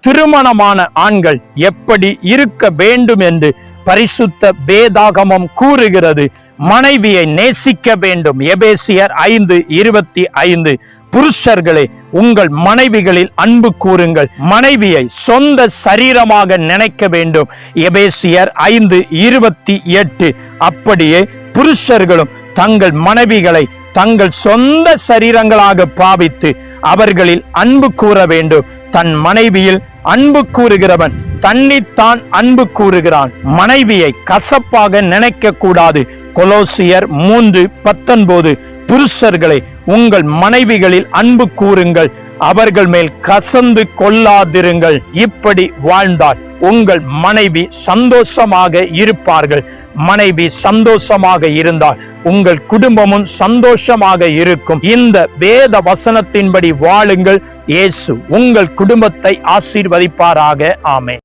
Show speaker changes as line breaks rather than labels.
திருமணமான ஆண்கள் எப்படி இருக்க வேண்டும் என்று பரிசுத்த வேதாகமம் கூறுகிறது. மனைவியை நேசிக்க வேண்டும். எபேசியர் ஐந்து இருபத்தி ஐந்து. புருஷர்களே உங்கள் மனைவிகளில் அன்பு கூறுங்கள். மனைவியை சொந்த சரீரமாக நினைக்க வேண்டும். எபேசியர் ஐந்து இருபத்தி எட்டு. அப்படியே புருஷர்களும் தங்கள் மனைவிகளை தங்கள் சொந்த சரீரங்களாக பாவித்து அவர்களில் அன்பு கூற வேண்டும். தன் மனைவியில் அன்பு கூறுகிறவன் தன்னித்தான் அன்பு கூறுகிறான். மனைவியை கசப்பாக நினைக்க கூடாது. கொலோசியர் மூன்று பத்தொன்பது புருஷர்களை உங்கள் மனைவிகளில் அன்பு கூறுங்கள். அவர்கள் மேல் கசந்து கொள்ளாதிருங்கள். இப்படி வாழ்ந்தாள் உங்கள் மனைவி சந்தோஷமாக இருப்பார்கள். மனைவி சந்தோஷமாக இருந்தால் உங்கள் குடும்பமும் சந்தோஷமாக இருக்கும். இந்த வேத வசனத்தின்படி வாழுங்கள். இயேசு உங்கள் குடும்பத்தை ஆசீர்வதிப்பாராக. ஆமே